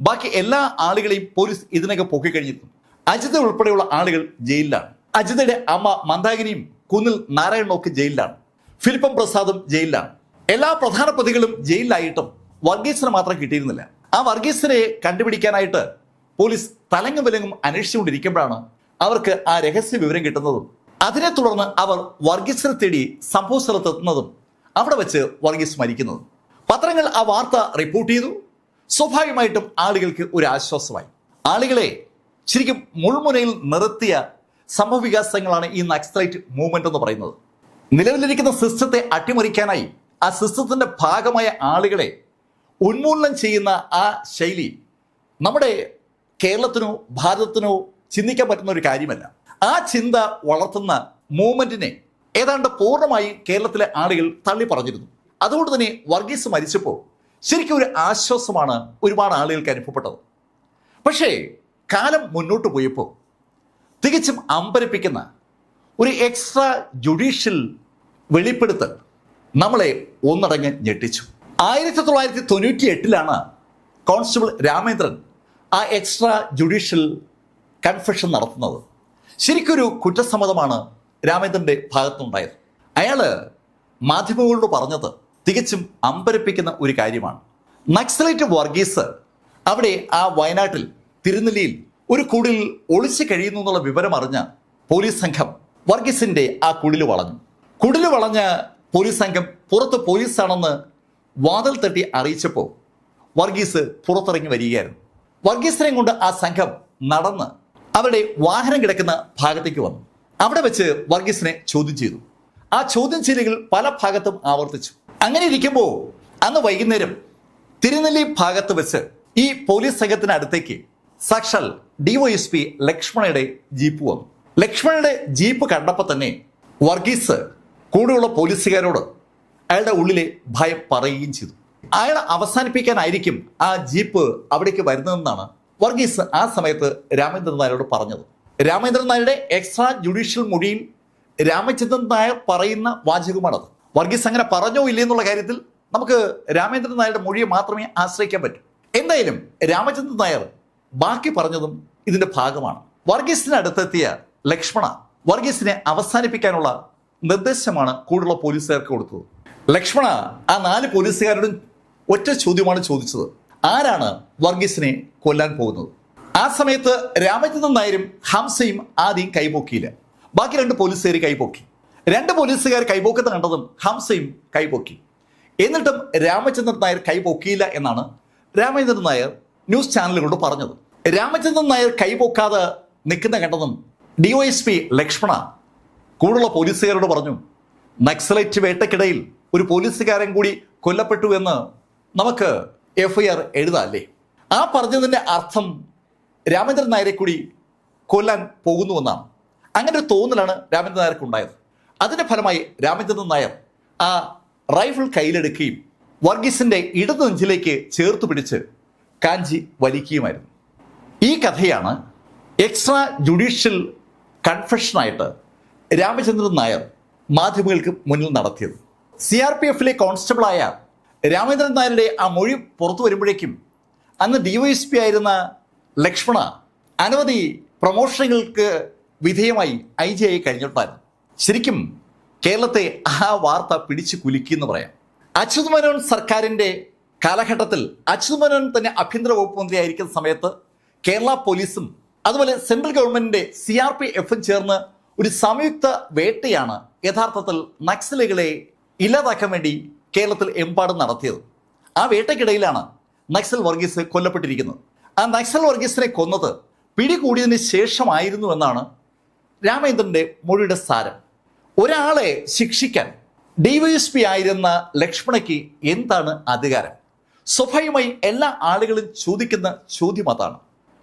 ബാക്കി എല്ലാ ആളുകളെയും പോലീസ് ഇതിനകം പൊക്കിക്കഴിഞ്ഞിരുന്നു അജിത ഉൾപ്പെടെയുള്ള ആളുകൾ ജയിലിലാണ്. അജിതയുടെ അമ്മ മന്ദാകിനിയും കുന്നിൽ നാരായണനൊക്കെ ജയിലിലാണ്. ഫിലിപ്പം പ്രസാദും ജയിലിലാണ്. എല്ലാ പ്രധാന പ്രതികളും ജയിലിലായിട്ടും വർഗീസിനെ മാത്രം കിട്ടിയിരുന്നില്ല. ആ വർഗീസിനെ കണ്ടുപിടിക്കാനായിട്ട് പോലീസ് തലങ്ങും വിലങ്ങും അന്വേഷിച്ചുകൊണ്ടിരിക്കുമ്പോഴാണ് അവർക്ക് ആ രഹസ്യ വിവരം കിട്ടുന്നതും അതിനെ തുടർന്ന് അവർ വർഗീസിനെ തേടി സംഭവ സ്ഥലത്തെത്തുന്നതും അവിടെ വെച്ച് വർഗീസ് മരിക്കുന്നതും. പത്രങ്ങൾ ആ വാർത്ത റിപ്പോർട്ട് ചെയ്തു. സ്വാഭാവികമായിട്ടും ആളുകൾക്ക് ഒരു ആശ്വാസമായി. ആളുകളെ ശരിക്കും മുൾമുനയിൽ നിർത്തിയ സംഭവ വികാസങ്ങളാണ് ഈ നക്സലൈറ്റ് മൂവ്മെന്റ് എന്ന് പറയുന്നത്. നിലവിലിരിക്കുന്ന സിസ്റ്റത്തെ അട്ടിമറിക്കാനായി ആ സിസ്റ്റത്തിന്റെ ഭാഗമായ ആളുകളെ ഉന്മൂലനം ചെയ്യുന്ന ആ ശൈലി നമ്മുടെ കേരളത്തിനോ ഭാരതത്തിനോ ചിന്തിക്കാൻ പറ്റുന്ന ഒരു കാര്യമല്ല. ആ ചിന്ത വളർത്തുന്ന മൂവ്മെന്റിനെ ഏതാണ്ട് പൂർണമായി കേരളത്തിലെ ആളുകൾ തള്ളി പറഞ്ഞിരുന്നു അതുകൊണ്ട് തന്നെ വർഗീസ് മരിച്ചപ്പോൾ ശരിക്കും ഒരു ആശ്വാസമാണ് ഒരുപാട് ആളുകൾക്ക് അനുഭവപ്പെട്ടത്. പക്ഷേ കാലം മുന്നോട്ട് പോയപ്പോൾ തികച്ചും അമ്പരപ്പിക്കുന്ന ഒരു എക്സ്ട്രാ ജുഡീഷ്യൽ വെളിപ്പെടുത്തൽ നമ്മളെ ഒന്നടങ്ങ് ഞെട്ടിച്ചു. ആയിരത്തി തൊള്ളായിരത്തി തൊണ്ണൂറ്റി എട്ടിലാണ് കോൺസ്റ്റബിൾ രാമേന്ദ്രൻ ആ എക്സ്ട്രാ ജുഡീഷ്യൽ കൺഫെഷൻ നടത്തുന്നത്. ശരിക്കൊരു കുറ്റസമ്മതമാണ് രാമേന്ദ്രന്റെ ഭാഗത്തുണ്ടായത്. അയാൾ മാധ്യമങ്ങളോട് പറഞ്ഞത് തികച്ചും അമ്പരപ്പിക്കുന്ന ഒരു കാര്യമാണ്. നക്സലൈറ്റ് വർഗീസ് അവിടെ ആ വയനാട്ടിൽ തിരുനെല്ലിയിൽ ഒരു കുടിൽ ഒളിച്ചു കഴിയുന്നു എന്നുള്ള വിവരം അറിഞ്ഞ പോലീസ് സംഘം വർഗീസിന്റെ ആ കുടിൽ വളഞ്ഞു. കുടിൽ വളഞ്ഞ പോലീസ് സംഘം പുറത്ത് പോലീസാണെന്ന് വാതിൽ തട്ടി അറിയിച്ചപ്പോൾ വർഗീസ് പുറത്തിറങ്ങി വരികയായിരുന്നു. വർഗീസിനെ കൊണ്ട് ആ സംഘം നടന്ന് അവരുടെ വാഹനം കിടക്കുന്ന ഭാഗത്തേക്ക് വന്നു. അവിടെ വെച്ച് വർഗീസിനെ ചോദ്യം ചെയ്തു. ആ ചോദ്യം ചെയ്യലുകൾ പല ഭാഗത്തും ആവർത്തിച്ചു. അങ്ങനെ ഇരിക്കുമ്പോൾ അന്ന് വൈകുന്നേരം തിരുനെല്ലി ഭാഗത്ത് വെച്ച് ഈ പോലീസ് സംഘത്തിന് അടുത്തേക്ക് സാക്ഷാൽ ഡിവൈഎസ്പി ലക്ഷ്മണയുടെ ജീപ്പ് വന്നു. ലക്ഷ്മണയുടെ ജീപ്പ് കണ്ടപ്പോൾ തന്നെ വർഗീസ് കൂടെയുള്ള പോലീസുകാരോട് അയാളുടെ ഉള്ളിലെ ഭയം പറയുകയും ചെയ്തു. അയാളെ അവസാനിപ്പിക്കാനായിരിക്കും ആ ജീപ്പ് അവിടേക്ക് വരുന്നതെന്നാണ് വർഗീസ് ആ സമയത്ത് രാമേന്ദ്രൻ നായരോട് പറഞ്ഞത്. രാമേന്ദ്രൻ നായരുടെ എക്സ്ട്രാ ജുഡീഷ്യൽ മൊഴിയിൽ രാമചന്ദ്രൻ നായർ പറയുന്ന വാചകമാണത്. വർഗീസ് അങ്ങനെ പറഞ്ഞോ ഇല്ലെന്നുള്ള കാര്യത്തിൽ നമുക്ക് രാമേന്ദ്രൻ നായരുടെ മൊഴിയെ മാത്രമേ ആശ്രയിക്കാൻ പറ്റൂ. എന്തായാലും രാമചന്ദ്രൻ നായർ ബാക്കി പറഞ്ഞതും ഇതിന്റെ ഭാഗമാണ്. വർഗീസിന് അടുത്തെത്തിയ ലക്ഷ്മണ വർഗീസിനെ അവസാനിപ്പിക്കാനുള്ള നിർദ്ദേശമാണ് കൂടുതലുള്ള പോലീസുകാർക്ക് കൊടുത്തത്. ലക്ഷ്മണ ആ നാല് പോലീസുകാരോടും ഒറ്റ ചോദ്യമാണ് ചോദിച്ചത്. ആരാണ് വർഗീസിനെ കൊല്ലാൻ പോകുന്നത്? ആ സമയത്ത് രാമചന്ദ്രൻ നായരും ഹംസയും ആദ്യം കൈപോക്കിയില്ല. ബാക്കി രണ്ട് പോലീസുകാർ കൈപോക്കി. രണ്ട് പോലീസുകാർ കൈപൊക്കുന്നത് കണ്ടതും ഹംസയും കൈപോക്കി. എന്നിട്ടും രാമചന്ദ്രൻ നായർ കൈപോക്കിയില്ല എന്നാണ് രാമചന്ദ്രൻ നായർ ന്യൂസ് ചാനലുകളോട് പറഞ്ഞത്. രാമചന്ദ്രൻ നായർ കൈപോക്കാതെ നിൽക്കുന്ന കണ്ടതും ഡിവൈഎസ്പി ലക്ഷ്മണ കൂടുതലുള്ള പോലീസുകാരോട് പറഞ്ഞു നക്സലൈറ്റ് വേട്ടക്കിടയിൽ ഒരു പോലീസുകാരൻ കൂടി കൊല്ലപ്പെട്ടു എന്ന് നമുക്ക് എഫ്ഐആർ എഴുതാല്ലേ? ആ പറഞ്ഞതിന്റെ അർത്ഥം രാമചന്ദ്രൻ നായരെ കൂടി കൊല്ലാൻ പോകുന്നുവെന്നാണ് അങ്ങനെ ഒരു തോന്നലാണ് രാമചന്ദ്രൻ നായർക്ക് ഉണ്ടായത്. അതിന്റെ ഫലമായി രാമചന്ദ്രൻ നായർ ആ റൈഫിൾ കയ്യിലെടുക്കുകയും വർഗീസിന്റെ ഇടതു നെഞ്ചിലേക്ക് ചേർത്ത് പിടിച്ച് കാഞ്ചി വലിക്കുകയുമായിരുന്നു. ഈ കഥയാണ് എക്സ്ട്രാ ജുഡീഷ്യൽ കൺഫെഷനായിട്ട് രാമചന്ദ്രൻ നായർ മാധ്യമങ്ങൾക്ക് മുന്നിൽ നടത്തിയത്. സി ആർ പി എഫിലെ കോൺസ്റ്റബിളായ രാമചന്ദ്രൻ നായരുടെ ആ മൊഴി പുറത്തു വരുമ്പോഴേക്കും അന്ന് ഡിവൈഎസ്പി ആയിരുന്ന ലക്ഷ്മണ അനവധി പ്രൊമോഷനുകൾക്ക് വിധേയമായി ഐ ജി ആയി കഴിഞ്ഞിട്ടുണ്ടായിരുന്നു. ശരിക്കും കേരളത്തെ ആ വാർത്ത പിടിച്ചു കുലുക്കി എന്ന് പറയാം. അച്യുത് മേനോൻ സർക്കാരിന്റെ കാലഘട്ടത്തിൽ അച്യുത് മേനോൻ തന്നെ ആഭ്യന്തര വകുപ്പ് മന്ത്രിയായിരിക്കുന്ന സമയത്ത് കേരള പോലീസും അതുപോലെ സെൻട്രൽ ഗവൺമെന്റിന്റെ സി ആർ പി എഫും ചേർന്ന് ഒരു സംയുക്ത വേട്ടയാണ് യഥാർത്ഥത്തിൽ നക്സലുകളെ ഇല്ലാതാക്കാൻ വേണ്ടി കേരളത്തിൽ എമ്പാടും നടത്തിയത്. ആ വേട്ടയ്ക്കിടയിലാണ് നക്സൽ വർഗീസ് കൊല്ലപ്പെട്ടിരിക്കുന്നത്. ആ നക്സൽ വർഗീസിനെ കൊന്നത് പിടികൂടിയതിന് ശേഷമായിരുന്നു എന്നാണ് രാമേന്ദ്രന്റെ മൊഴിയുടെ സാരം. ഒരാളെ ശിക്ഷിക്കാൻ ഡിവൈഎസ്പി ആയിരുന്ന ലക്ഷ്മണയ്ക്ക് എന്താണ് അധികാരം? സ്വാഭാവികമായി എല്ലാ ആളുകളും ചോദിക്കുന്ന ചോദ്യം അതാണ്.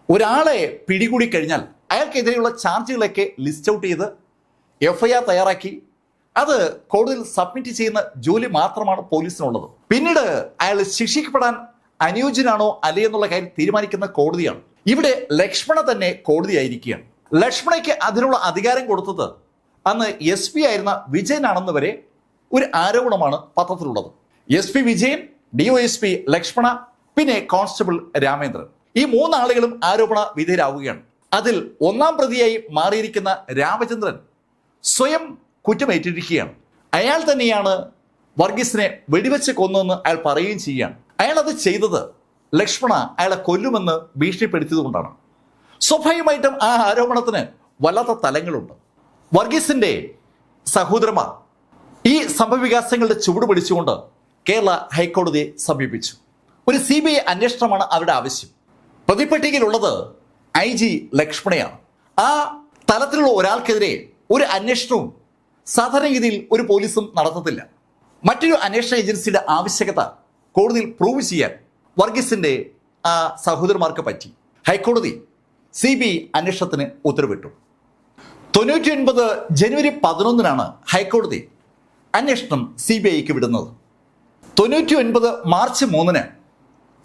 ഒരാളെ പിടികൂടി കഴിഞ്ഞാൽ അയാൾക്കെതിരെയുള്ള ചാർജുകളൊക്കെ ലിസ്റ്റ് ഔട്ട് ചെയ്ത് എഫ് തയ്യാറാക്കി. അത് കോടതിയിൽ സബ്മിറ്റ് ചെയ്യുന്ന ജോലി മാത്രമാണ് പോലീസിനുള്ളത്. പിന്നീട് അയാൾ ശിക്ഷിക്കപ്പെടാൻ അനുയോജ്യനാണോ അല്ലേ എന്നുള്ള കാര്യം തീരുമാനിക്കുന്ന കോടതിയാണ്. ഇവിടെ ലക്ഷ്മണ തന്നെ കോടതിയായിരിക്കുകയാണ്. ലക്ഷ്മണയ്ക്ക് അതിനുള്ള അധികാരം കൊടുത്തത് അന്ന് എസ് പി ആയിരുന്ന വിജയനാണെന്ന് വരെ ഒരു ആരോപണമാണ് പത്രത്തിലുള്ളത്. എസ് പി വിജയൻ ഡിഒഎസ് പി ലക്ഷ്മണ പിന്നെ കോൺസ്റ്റബിൾ രാമേന്ദ്രൻ. ഈ മൂന്നാളുകളും ആരോപണ വിധേയരാവുകയാണ്. അതിൽ ഒന്നാം പ്രതിയായി മാറിയിരിക്കുന്ന രാമചന്ദ്രൻ സ്വയം കുറ്റമേറ്റിരിക്കുകയാണ്. അയാൾ തന്നെയാണ് വർഗീസിനെ വെടിവെച്ച് കൊന്നെന്ന് അയാൾ പറയുകയും ചെയ്യുകയാണ്. അയാൾ അത് ചെയ്തത് ലക്ഷ്മണ അയാളെ കൊല്ലുമെന്ന് ഭീഷണിപ്പെടുത്തിയതുകൊണ്ടാണ്. സ്വാഭാവികമായിട്ടും ആ ആരോപണത്തിന് വല്ലാത്ത തലങ്ങളുണ്ട്. വർഗീസിന്റെ സഹോദരന്മാർ ഈ സംഭവവികാസങ്ങളുടെ ചുവട് പിടിച്ചുകൊണ്ട് കേരള ഹൈക്കോടതിയെ സമീപിച്ചു. ഒരു സി ബി ഐ അന്വേഷണമാണ് അവരുടെ ആവശ്യം. പ്രതിപട്ടികയിലുള്ളത് ഐ ജി ലക്ഷ്മണയാണ്. ആ തലത്തിലുള്ള ഒരാൾക്കെതിരെ ഒരു അന്വേഷണവും സാധാരണഗതിയിൽ ഒരു പോലീസും നടത്തത്തില്ല. മറ്റൊരു അന്വേഷണ ഏജൻസിയുടെ ആവശ്യകത കോടതിയിൽ പ്രൂവ് ചെയ്യാൻ വർഗീസിന്റെ ആ സഹോദരന്മാർക്ക് പറ്റി. ഹൈക്കോടതി സി ബി ഐ അന്വേഷണത്തിന് ഉത്തരവിട്ടു. തൊണ്ണൂറ്റി ഒൻപത് ജനുവരി പതിനൊന്നിനാണ് ഹൈക്കോടതി അന്വേഷണം സി ബി ഐക്ക് വിടുന്നത്. തൊണ്ണൂറ്റി ഒൻപത് മാർച്ച് മൂന്നിന്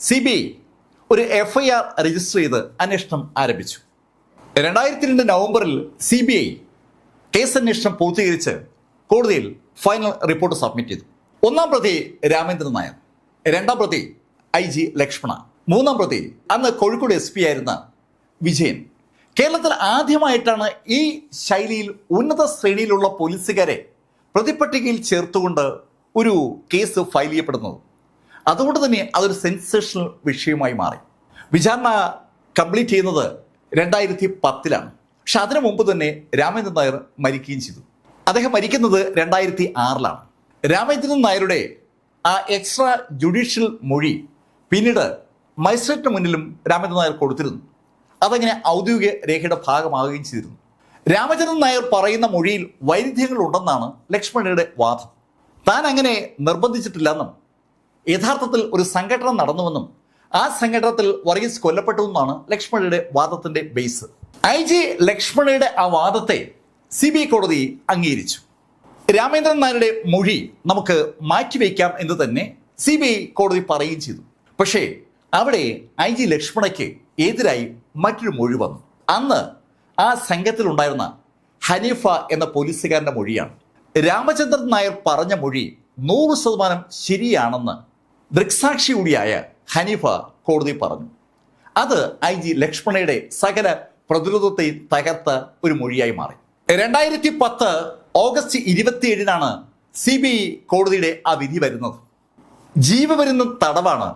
സി ബി ഐ ഒരു എഫ് ഐ ആർ രജിസ്റ്റർ ചെയ്ത് അന്വേഷണം ആരംഭിച്ചു. രണ്ടായിരത്തി രണ്ട് നവംബറിൽ സി ബി ഐ കേസ് അന്വേഷണം പൂർത്തീകരിച്ച് കോടതിയിൽ ഫൈനൽ റിപ്പോർട്ട് സബ്മിറ്റ് ചെയ്തു. ഒന്നാം പ്രതി രാമേന്ദ്രൻ നായർ രണ്ടാം പ്രതി ഐ ജി ലക്ഷ്മണ മൂന്നാം പ്രതി അന്ന് കോഴിക്കോട് എസ് പി ആയിരുന്ന വിജയൻ. കേരളത്തിൽ ആദ്യമായിട്ടാണ് ഈ ശൈലിയിൽ ഉന്നത ശ്രേണിയിലുള്ള പോലീസുകാരെ പ്രതിപട്ടികയിൽ ചേർത്തുകൊണ്ട് ഒരു കേസ് ഫയൽ ചെയ്യപ്പെടുന്നത്. അതുകൊണ്ട് തന്നെ അതൊരു സെൻസേഷണൽ വിഷയമായി മാറി. വിചാരണ കംപ്ലീറ്റ് ചെയ്യുന്നത് രണ്ടായിരത്തി പത്തിലാണ് പക്ഷെ അതിനു മുമ്പ് തന്നെ രാമേന്ദ്രൻ നായർ മരിക്കുകയും ചെയ്തു. അദ്ദേഹം മരിക്കുന്നത് രണ്ടായിരത്തി ആറിലാണ് രാമേന്ദ്രൻ നായരുടെ ആ എക്സ്ട്രാ ജുഡീഷ്യൽ മൊഴി പിന്നീട് മജിസ്ട്രേറ്റിന് മുന്നിലും രാമേന്ദ്രൻ നായർ കൊടുത്തിരുന്നു. അതങ്ങനെ ഔദ്യോഗിക രേഖയുടെ ഭാഗമാവുകയും ചെയ്തിരുന്നു. രാമചന്ദ്രൻ നായർ പറയുന്ന മൊഴിയിൽ വൈരുദ്ധ്യങ്ങൾ ഉണ്ടെന്നാണ് ലക്ഷ്മണയുടെ വാദം. താൻ അങ്ങനെ നിർബന്ധിച്ചിട്ടില്ലെന്നും യഥാർത്ഥത്തിൽ ഒരു സംഘടന നടന്നുവെന്നും ആ സംഘടനത്തിൽ വർഗീസ് കൊല്ലപ്പെട്ടുവെന്നാണ് ലക്ഷ്മണയുടെ വാദത്തിന്റെ ബേസ് ഐ ജി ലക്ഷ്മണയുടെ ആ വാദത്തെ സി ബി ഐ കോടതി അംഗീകരിച്ചു. രാമേന്ദ്രൻ നായരുടെ മൊഴി നമുക്ക് മാറ്റിവെക്കാം എന്ന് തന്നെ സി ബി ഐ കോടതി പറയുകയും ചെയ്തു. പക്ഷേ അവിടെ ഐ ജി ലക്ഷ്മണയ്ക്ക് എതിരായി മറ്റൊരു മൊഴി വന്നു. അന്ന് ആ സംഘത്തിലുണ്ടായിരുന്ന ഹനീഫ എന്ന പോലീസുകാരന്റെ മൊഴിയാണ്. രാമചന്ദ്രൻ നായർ പറഞ്ഞ മൊഴി നൂറ് ശതമാനം ശരിയാണെന്ന് ദൃക്സാക്ഷി കൂടിയായ ഹനീഫ കോടതി പറഞ്ഞു. അത് ഐ ജി ലക്ഷ്മണയുടെ സകല പ്രതിരോധത്തെ തകർത്ത ഒരു മൊഴിയായി മാറി. രണ്ടായിരത്തി പത്ത് ഓഗസ്റ്റ് ഇരുപത്തിയേഴിനാണ് സി ബി ഐ കോടതിയുടെ ആ വിധി വരുന്നത്. ജീവപര്യന്ത തടവാണ്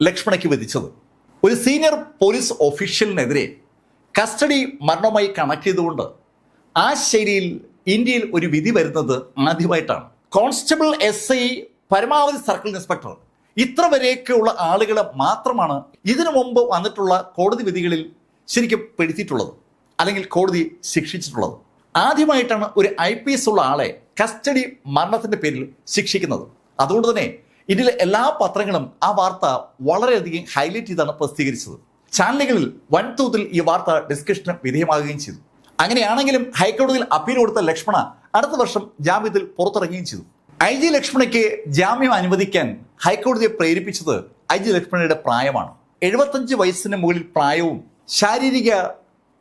ലക്ഷ്മണയ്ക്ക് വിധിച്ചത്. ഒരു സീനിയർ പോലീസ് ഓഫീഷ്യലിനെതിരെ കസ്റ്റഡി മരണവുമായി കണക്ട് ചെയ്തുകൊണ്ട് ആ ശൈലിയിൽ ഇന്ത്യയിൽ ഒരു വിധി വരുന്നത് ആദ്യമായിട്ടാണ്. കോൺസ്റ്റബിൾ എസ് ഐ പരമാവധി സർക്കിൾ ഇൻസ്പെക്ടർ ഇത്ര വരെയൊക്കെയുള്ള ആളുകളെ മാത്രമാണ് ഇതിനു മുമ്പ് വന്നിട്ടുള്ള കോടതി വിധികളിൽ ശരിക്കും പെടുത്തിയിട്ടുള്ളത്. അല്ലെങ്കിൽ കോടതി ശിക്ഷിച്ചിട്ടുള്ളത്. ആദ്യമായിട്ടാണ് ഒരു ഐ പി എസ് ഉള്ള ആളെ കസ്റ്റഡി മരണത്തിന്റെ പേരിൽ ശിക്ഷിക്കുന്നത്. അതുകൊണ്ട് തന്നെ ഇന്ത്യയിലെ എല്ലാ പത്രങ്ങളും ആ വാർത്ത വളരെയധികം ഹൈലൈറ്റ് ചെയ്താണ് പ്രസിദ്ധീകരിച്ചത്. ചാനലുകളിൽ വൻതോതിൽ ഈ വാർത്ത ഡിസ്കഷന് വിധേയമാകുകയും ചെയ്തു. അങ്ങനെയാണെങ്കിലും ഹൈക്കോടതിയിൽ അപ്പീൽ കൊടുത്ത ലക്ഷ്മണ അടുത്ത വർഷം ജാമ്യത്തിൽ പുറത്തിറങ്ങുകയും ചെയ്തു. ഐ ജി ലക്ഷ്മണയ്ക്ക് ജാമ്യം അനുവദിക്കാൻ ഹൈക്കോടതിയെ പ്രേരിപ്പിച്ചത് ഐ ജി ലക്ഷ്മണയുടെ പ്രായമാണ്. എഴുപത്തഞ്ച് വയസ്സിന് മുകളിൽ പ്രായവും ശാരീരിക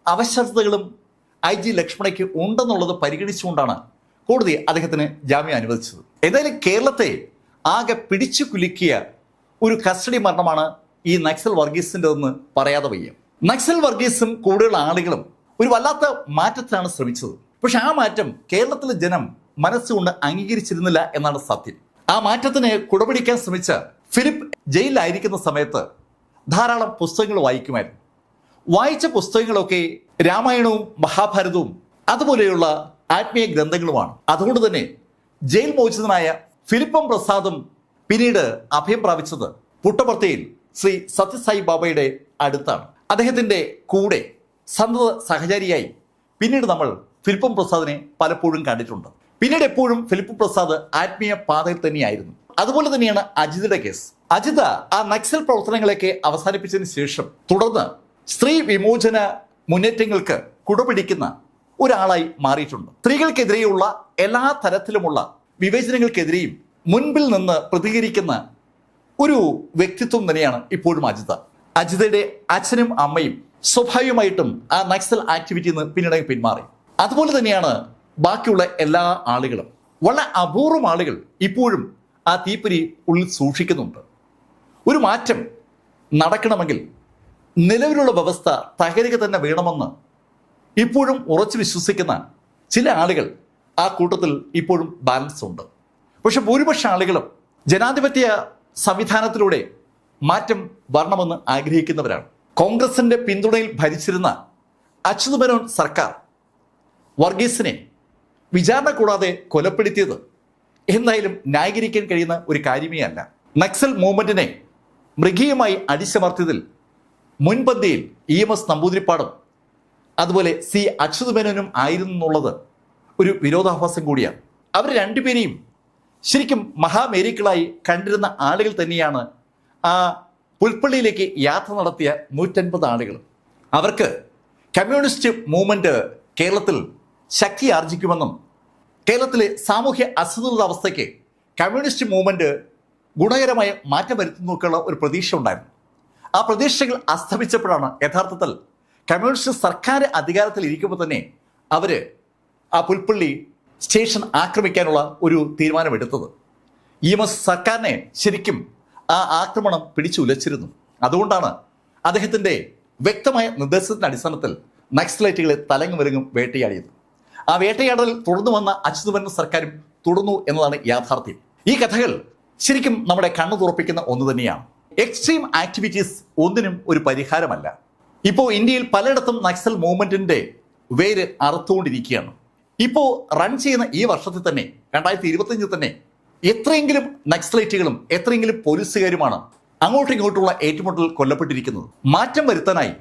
അവശതകളും ഐ ജി ലക്ഷ്മണയ്ക്ക് ഉണ്ടെന്നുള്ളത് പരിഗണിച്ചുകൊണ്ടാണ് കോടതി അദ്ദേഹത്തിന് ജാമ്യം അനുവദിച്ചത്. എന്തായാലും കേരളത്തെ ആകെ പിടിച്ചു കുലുക്കിയ ഒരു കസ്റ്റഡി മരണമാണ് ഈ നക്സൽ വർഗീസിന്റെ എന്ന് പറയാതെ വയ്യ. നക്സൽ വർഗീസും കൂടെയുള്ള ആളുകളും ഒരു വല്ലാത്ത മാറ്റത്തിനാണ് ശ്രമിച്ചത്. പക്ഷെ ആ മാറ്റം കേരളത്തിലെ ജനം മനസ്സുകൊണ്ട് അംഗീകരിച്ചിരുന്നില്ല എന്നാണ് സത്യം. ആ മാറ്റത്തിന് കുടപിടിക്കാൻ ശ്രമിച്ച ഫിലിപ്പ് ജയിലിലായിരിക്കുന്ന സമയത്ത് ധാരാളം പുസ്തകങ്ങൾ വായിക്കുമായിരുന്നു. വായിച്ച പുസ്തകങ്ങളൊക്കെ രാമായണവും മഹാഭാരതവും അതുപോലെയുള്ള ആത്മീയ ഗ്രന്ഥങ്ങളുമാണ്. അതുകൊണ്ട് തന്നെ ജയിൽ മോചിതനായ ഫിലിപ്പം പ്രസാദും പിന്നീട് അഭയം പ്രാപിച്ചത് പുട്ടപർത്തിയിൽ ശ്രീ സത്യസായി ബാബയുടെ അടുത്താണ്. അദ്ദേഹത്തിന്റെ കൂടെ സന്തത സഹചാരിയായി പിന്നീട് നമ്മൾ ഫിലിപ്പം പ്രസാദിനെ പലപ്പോഴും കണ്ടിട്ടുണ്ട്. പിന്നീട് എപ്പോഴും ഫിലിപ്പ് പ്രസാദ് ആത്മീയ പാതയിൽ തന്നെയായിരുന്നു. അതുപോലെ തന്നെയാണ് അജിതയുടെ കേസ്. അജിത ആ നക്സൽ പ്രവർത്തനങ്ങളൊക്കെ അവസാനിപ്പിച്ചതിന് ശേഷം തുടർന്ന് സ്ത്രീ വിമോചന മുന്നേറ്റങ്ങൾക്ക് കുടപിടിക്കുന്ന ഒരാളായി മാറിയിട്ടുണ്ട്. സ്ത്രീകൾക്കെതിരെയുള്ള എല്ലാ തരത്തിലുമുള്ള വിവേചനങ്ങൾക്കെതിരെയും മുൻപിൽ നിന്ന് പ്രതികരിക്കുന്ന ഒരു വ്യക്തിത്വം തന്നെയാണ് ഇപ്പോഴും അജിത. അജിതയുടെ അച്ഛനും അമ്മയും സ്വാഭാവികമായിട്ടും ആ നക്സൽ ആക്ടിവിറ്റിയിൽ നിന്ന് പിന്നീട് പിന്മാറി. അതുപോലെ തന്നെയാണ് ബാക്കിയുള്ള എല്ലാ ആളുകളും വളരെ അപൂർവം ആളുകൾ ഇപ്പോഴും ആ തീപ്പൊരി ഉള്ളിൽ സൂക്ഷിക്കുന്നുണ്ട്. ഒരു മാറ്റം നടക്കണമെങ്കിൽ നിലവിലുള്ള വ്യവസ്ഥ തകരുക തന്നെ വേണമെന്ന് ഇപ്പോഴും ഉറച്ചു വിശ്വസിക്കുന്ന ചില ആളുകൾ ആ കൂട്ടത്തിൽ ഇപ്പോഴും ബാലൻസ് ഉണ്ട്. പക്ഷെ ഭൂരിപക്ഷ ആളുകളും ജനാധിപത്യ സംവിധാനത്തിലൂടെ മാറ്റം വരണമെന്ന് ആഗ്രഹിക്കുന്നവരാണ്. കോൺഗ്രസിന്റെ പിന്തുണയിൽ ഭരിച്ചിരുന്ന അച്യുതമേനോൻ സർക്കാർ വർഗീസിനെ വിചാരണ കൂടാതെ കൊലപ്പെടുത്തിയത്. എന്തായാലും ന്യായീകരിക്കാൻ കഴിയുന്ന ഒരു കാര്യമേ അല്ല. നക്സൽ മൂവ്മെന്റിനെ മൃഗീയമായി അടിച്ചമർത്തിയതിൽ മുൻപന്തിയിൽ ഇ എം എസ് നമ്പൂതിരിപ്പാടും അതുപോലെ സി അച്യുതമേനോനും ആയിരുന്നു എന്നുള്ളത് ഒരു വിരോധാഭാസം കൂടിയാണ്. അവർ രണ്ടുപേരെയും ശരിക്കും മഹാമേരിക്കളായി കണ്ടിരുന്ന ആളുകൾ തന്നെയാണ് ആ പുൽപ്പള്ളിയിലേക്ക് യാത്ര നടത്തിയ നൂറ്റൻപത് ആളുകൾ. അവർക്ക് കമ്മ്യൂണിസ്റ്റ് മൂവ്മെന്റ് കേരളത്തിൽ ശക്തി ആർജിക്കുമെന്നും കേരളത്തിലെ സാമൂഹ്യ അസന്തുലിതാവസ്ഥയ്ക്ക് കമ്മ്യൂണിസ്റ്റ് മൂവ്മെന്റ് ഗുണകരമായ മാറ്റം വരുത്തുന്നൊക്കെയുള്ള ഒരു പ്രതീക്ഷ ഉണ്ടായിരുന്നു. ആ പ്രതീക്ഷകൾ അസ്തമിച്ചപ്പോഴാണ് യഥാർത്ഥത്തിൽ കമ്മ്യൂണിസ്റ്റ് സർക്കാർ അധികാരത്തിൽ ഇരിക്കുമ്പോൾ തന്നെ അവർ ആ പുൽപ്പള്ളി സ്റ്റേഷൻ ആക്രമിക്കാനുള്ള ഒരു തീരുമാനമെടുത്തത്. ഇ എം എസ് സർക്കാരിനെ ശരിക്കും ആ ആക്രമണം പിടിച്ചുലച്ചിരുന്നു. അതുകൊണ്ടാണ് അദ്ദേഹത്തിന്റെ വ്യക്തമായ നിർദ്ദേശത്തിന്റെ അടിസ്ഥാനത്തിൽ നക്സലൈറ്റുകളെ തലങ്ങും വരങ്ങും വേട്ടയാടിയത്. ആ വേട്ടയാടൽ തുടർന്നു വന്ന അച്യുതമേനോൻ സർക്കാരും തുടർന്നു എന്നതാണ് യാഥാർത്ഥ്യം. ഈ കഥകൾ ശരിക്കും നമ്മുടെ കണ്ണു തുറപ്പിക്കുന്ന ഒന്ന് തന്നെയാണ്. എക്സ്ട്രീം ആക്ടിവിറ്റീസ് ഒന്നിനും ഒരു പരിഹാരമല്ല. ഇപ്പോൾ ഇന്ത്യയിൽ പലയിടത്തും നക്സൽ മൂവ്മെന്റിന്റെ വേര് അറുത്തുകൊണ്ടിരിക്കുകയാണ്. ഇപ്പോൾ റൺ ചെയ്യുന്ന ഈ വർഷത്തിൽ തന്നെ രണ്ടായിരത്തി ഇരുപത്തിയഞ്ചിൽ തന്നെ എത്രയെങ്കിലും നക്സലൈറ്റുകളും എത്രയെങ്കിലും പോലീസുകാരുമാണ് അങ്ങോട്ടും ഇങ്ങോട്ടുള്ള ഏറ്റുമുട്ടൽ കൊല്ലപ്പെട്ടിരിക്കുന്നത്. മാറ്റം വരുത്താനായി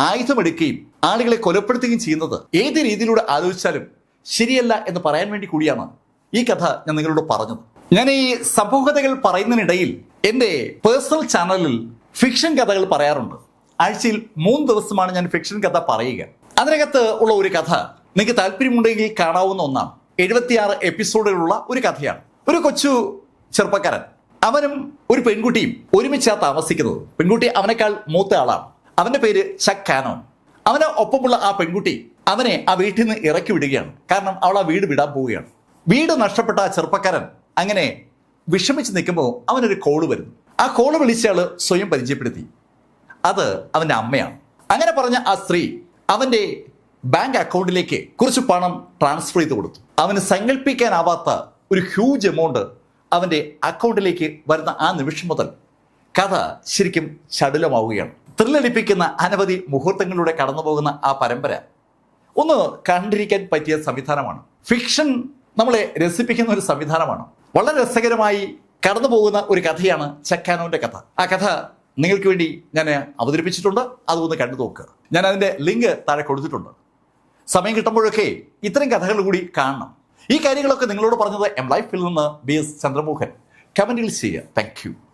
ആയുധമെടുക്കുകയും ആളുകളെ കൊലപ്പെടുത്തുകയും ചെയ്യുന്നത് ഏത് രീതിയിലൂടെ ആലോചിച്ചാലും ശരിയല്ല എന്ന് പറയാൻ വേണ്ടി കൂടിയാണ് ഈ കഥ ഞാൻ നിങ്ങളോട് പറഞ്ഞത്. ഞാൻ ഈ സംഭവകഥകൾ പറയുന്നതിനിടയിൽ എന്റെ പേഴ്സണൽ ചാനലിൽ ഫിക്ഷൻ കഥകൾ പറയാറുണ്ട്. ആഴ്ചയിൽ മൂന്ന് ദിവസമാണ് ഞാൻ ഫിക്ഷൻ കഥ പറയുക. അതിനകത്ത് ഉള്ള ഒരു കഥ നിങ്ങൾക്ക് താല്പര്യമുണ്ടെങ്കിൽ കാണാവുന്ന ഒന്നാണ്. എഴുപത്തിയാറ് എപ്പിസോഡുകളുള്ള ഒരു കഥയാണ്. ഒരു കൊച്ചു ചെറുപ്പക്കാരൻ. അവനും ഒരു പെൺകുട്ടിയും ഒരുമിച്ചാണ് താമസിക്കുന്നത്. പെൺകുട്ടി അവനേക്കാൾ മൂത്ത ആളാണ്. അവന്റെ പേര് ചക്ക് കാനോൻ അവന് ഒപ്പമുള്ള ആ പെൺകുട്ടി അവനെ ആ വീട്ടിൽ നിന്ന് ഇറക്കി വിടുകയാണ്. കാരണം അവൾ ആ വീട് വിടാൻ പോവുകയാണ്. വീട് നഷ്ടപ്പെട്ട ആ ചെറുപ്പക്കാരൻ അങ്ങനെ വിഷമിച്ച് നിൽക്കുമ്പോൾ അവനൊരു കോൾ വരുന്നു. ആ കോൾ വിളിച്ചയാൾ സ്വയം പരിചയപ്പെടുത്തി. അത് അവന്റെ അമ്മയാണ്. അങ്ങനെ പറഞ്ഞ ആ സ്ത്രീ അവന്റെ ബാങ്ക് അക്കൗണ്ടിലേക്ക് കുറച്ച് പണം ട്രാൻസ്ഫർ ചെയ്ത് കൊടുത്തു. അവന് സങ്കല്പിക്കാനാവാത്ത ഒരു ഹ്യൂജ് എമൗണ്ട് അവന്റെ അക്കൗണ്ടിലേക്ക് വരുന്ന ആ നിമിഷം മുതൽ കഥ ശരിക്കും ചടുലമാവുകയാണ്. ത്രില്ലടിപ്പിക്കുന്ന അനവധി മുഹൂർത്തങ്ങളിലൂടെ കടന്നു പോകുന്ന ആ പരമ്പര ഒന്ന് കണ്ടിരിക്കാൻ പറ്റിയ സംവിധാനമാണ്. ഫിക്ഷൻ നമ്മളെ രസിപ്പിക്കുന്ന ഒരു സംവിധാനമാണ്. വളരെ രസകരമായി കടന്നു പോകുന്ന ഒരു കഥയാണ് ചക്കാനോന്റെ കഥ. ആ കഥ നിങ്ങൾക്ക് വേണ്ടി ഞാൻ അവതരിപ്പിച്ചിട്ടുണ്ട്. അതൊന്ന് കണ്ടു നോക്കുക. ഞാൻ അതിന്റെ ലിങ്ക് താഴെ കൊടുത്തിട്ടുണ്ട്. സമയം കിട്ടുമ്പോഴൊക്കെ ഇത്തരം കഥകൾ കൂടി കാണണം. ഈ കാര്യങ്ങളൊക്കെ നിങ്ങളോട് പറഞ്ഞത് എം ലൈഫിൽ നിന്ന് ബി എസ് ചന്ദ്രമോഹൻ. കമന്റിൽ ചെയ്യുക. താങ്ക്